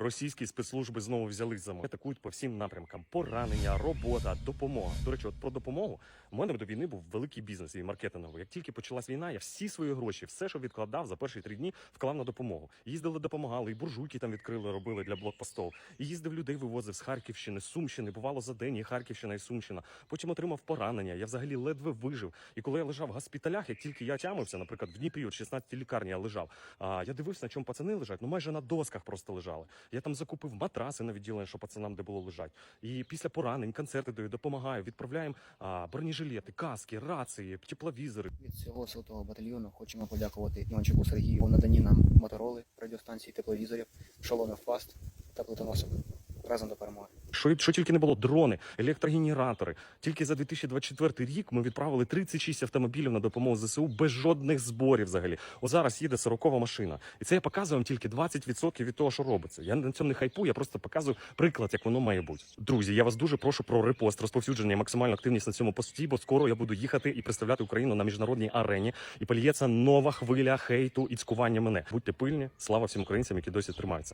Російські спецслужби знову взялись за мною. Атакують по всім напрямкам: поранення, робота, допомога. До речі, от про допомогу у мене до війни був великий бізнес і маркетинговий. Як тільки почалась війна, я всі свої гроші, все, що відкладав за перші три дні, вклав на допомогу. Їздили, допомагали, і буржуйки там відкрили, робили для блокпостов. І їздив людей, вивозив з Харківщини, Сумщини. Бувало за день і Харківщина, і Сумщина. Потім отримав поранення. Я взагалі ледве вижив. І коли я лежав в госпіталях, як тільки я тямився, наприклад, в Дніпрі, от 16 лікарні я лежав. А я дивився, на чому пацани лежать. Ну майже на досках просто лежали. Я там закупив матраси на відділення, що пацанам де було лежать. І після поранень концерти даю, допомагаю, відправляємо а, бронежилети, каски, рації, тепловізори. Від цього сотого батальйону хочемо подякувати Іванчуку Сергію наданні нам мотороли, радіостанції, тепловізорів, шоломів фаст та плитоносок. Разом до перемоги. Що, що тільки не було дрони, електрогенератори. Тільки за 2024 рік ми відправили 36 автомобілів на допомогу ЗСУ без жодних зборів. Взагалі, От зараз їде 40 машина, і це я показую вам тільки 20% від того, що робиться. Я на цьому не хайпую, я просто показую приклад, як воно має бути. Друзі, я вас дуже прошу про репост, розповсюдження, і максимальну активність на цьому пості, бо скоро я буду їхати і представляти Україну на міжнародній арені, і поліється нова хвиля хейту і цькування мене. Будьте пильні, слава всім українцям, які досі тримаються.